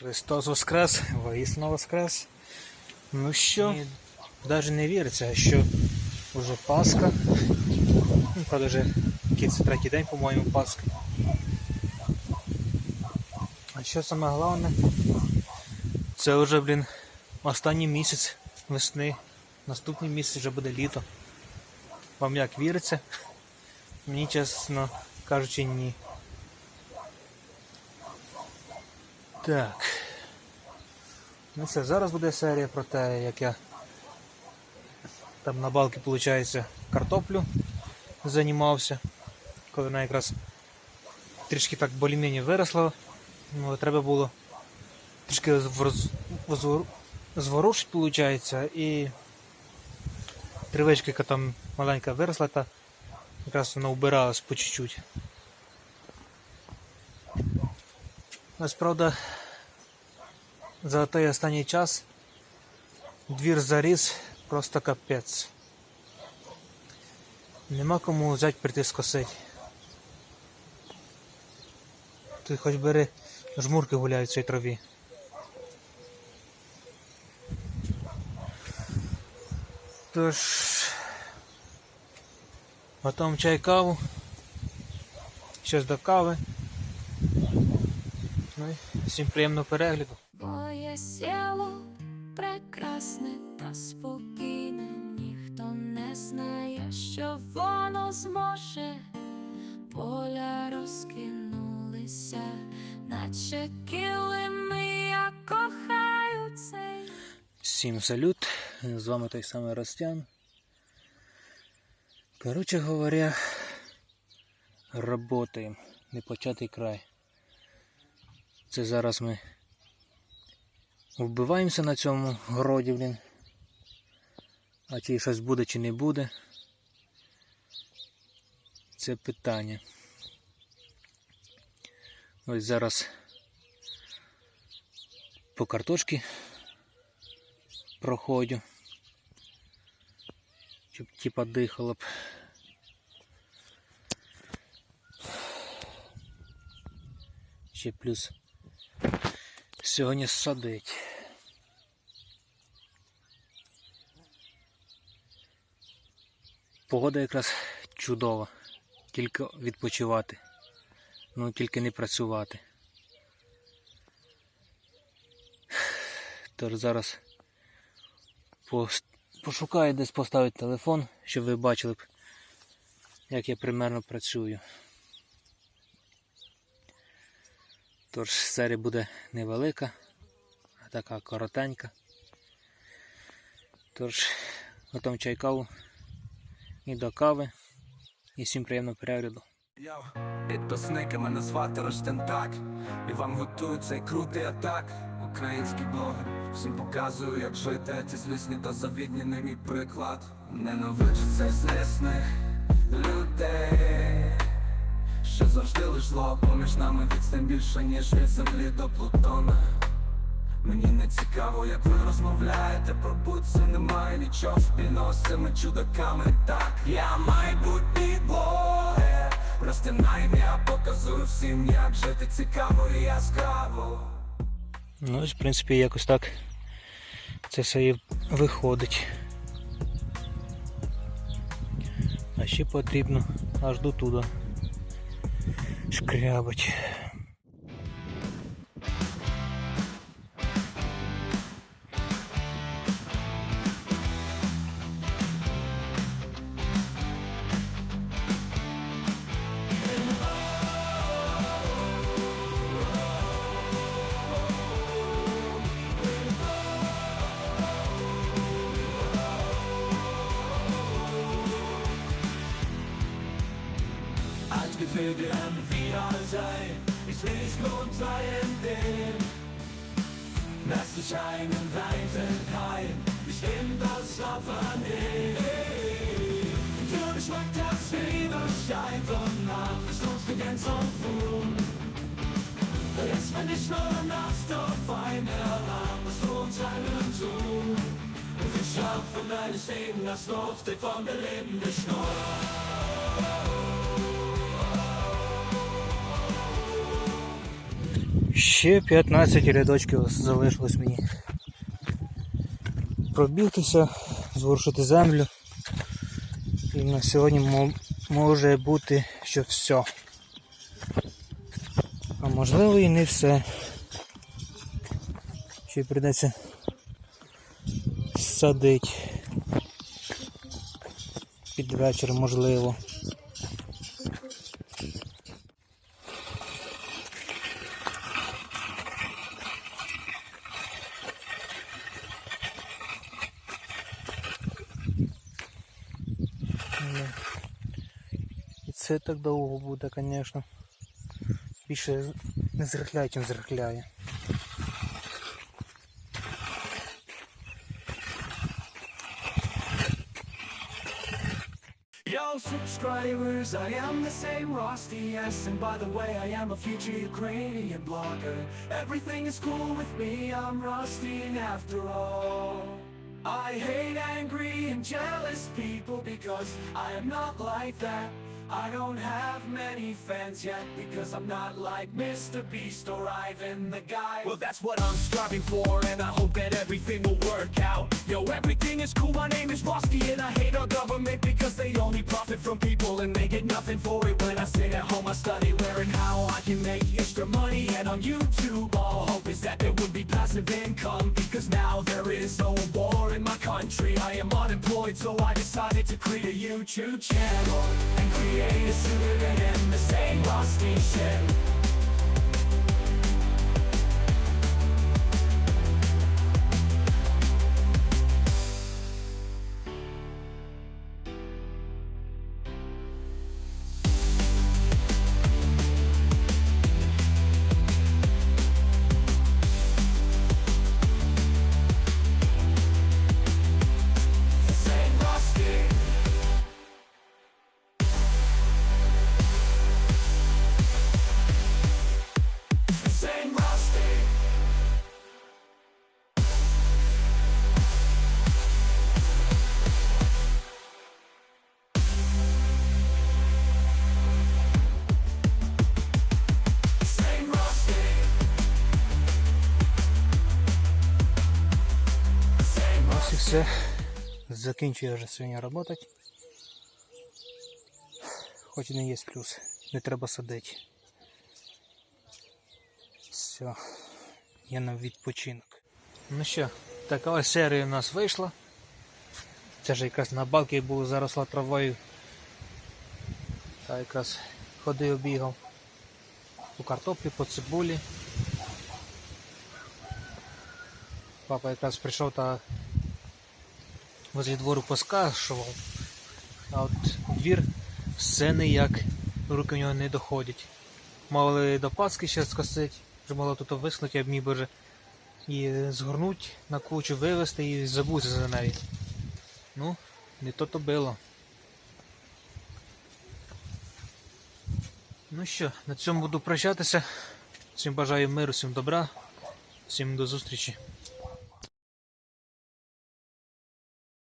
Христос Воскрес, воістину Воскрес. Ну що, навіть не віриться, що вже Пасха. Ну, правда, вже це третій день, по-моєму, Пасха. А що саме головне? Це вже, блін, останній місяць весни. Наступний місяць вже буде літо. Вам як віриться? Мені, чесно кажучи, ні. Так. Ну що, зараз буде серія про те, як я там на балки, виходить, картоплю займався. Коли вона якраз трішки так болі-мені виросла, ну, треба було трішки звор- звор- зворушити, виходить, і тривичка, яка там маленька виросла, та якраз вона вбиралась по чуть-чуть. Ось, правда, за той останній час двір заріс просто капець. Нема кому взяти прийти скосити. Ти хоч бери жмурки гуляють в цій траві. Тож потім чай каву. Щось до кави. Ну і всім приємного перегляду. Моє сіло прекрасне та спокійне, ніхто не знає, що воно зможе. Поля розкинулися, наче килими, я кохаю цей. Всім салют, з вами той самий Ростян. Коротше говоря, работаємо, не початий край. Це зараз ми вбиваємося на цьому городі, блін. А чи щось буде, чи не буде. Це питання. Ось зараз по картошки проходю. Щоб типа дихало б. Ще плюс сьогодні садить. Погода якраз чудова. Тільки відпочивати. Ну тільки не працювати. Тож зараз пошукаю десь поставити телефон, щоб ви бачили як я примерно працюю. Тож серія буде невелика, а така коротенька. Тож, готом чай каву і до кави. І всім приємного перегляду. Підписники, мене звати Ростен Так І вам готують цей крутий атак Український блогер Всім показую, як жити Ці злісні та завідні не мій приклад Ненавиджу цей злісних людей Що завжди лиш зло Поміж нами відстань більше, ніж від землі до Плутона. Мені не цікаво, як ви розмовляєте про бутси Немає нічого спільного з цими чудаками Так, я майбутній блогер Розтинай, я показую всім, як жити цікаво і яскраво. Ну, ось, в принципі, якось так це все і виходить. А ще потрібно аж до туди шкрябать. für die Anwieser. Wieder sein Ich will nicht lohnt sein dem. Lass dich einen weiten Keim Ich nehm das Schlafen Für mich schmeckt das Widerschein Von Nacht ist uns begrenzt und Fuhr Jetzt bin ich nur nachts auf eine Alarm Was du uns allen tun. Und wir schaffen deines Leben Das duftet von der lebenden Schnur Ще 15 рядочків залишилось мені. Пробігтися, зворушити землю. І на сьогодні може бути, що все. А можливо і не все. Ще прийдеться садить. Під вечір можливо. Це так довго буде, звісно. Більше не зрихляє, чим зрихляє. Yo, subscribers, I am the same Rusty, yes And by the way, I am a future Ukrainian blogger Everything is cool with me, I'm Rusty and after all I hate angry and jealous people because I am not like that I don't have many fans yet because I'm not like Mr. Beast or Ivan the guy Well, that's what I'm striving for and I hope that everything will work out Yo, everything is cool, my name is Rusty and I hate our government because they only profit from people and they get nothing for it When I sit at home, I study where and how can make extra money and on YouTube All hope is that there would be passive income because now there is no war in my country. I am unemployed, so I decided to create a YouTube channel and create a pseudonym the same Rusty shit І все. Закінчую вже сьогодні працювати. Хоч і не є плюс. Не треба садити. Все. Я на відпочинок. Ну що, така ось серія у нас вийшла. Це ж якраз на балки було заросла травою. Та якраз ходив, бігав. По картоплі, по цибулі. Папа якраз прийшов та возле двору поскашував, а от двір все ніяк руки в нього не доходять. Мали до Пасхи ще скосить, вже мало тут виснути, міг би вже і згорнуть на кучу, вивезти і забути за неї. Ну, не то то було. Ну що, на цьому буду прощатися. Всім бажаю миру, всім добра, всім до зустрічі.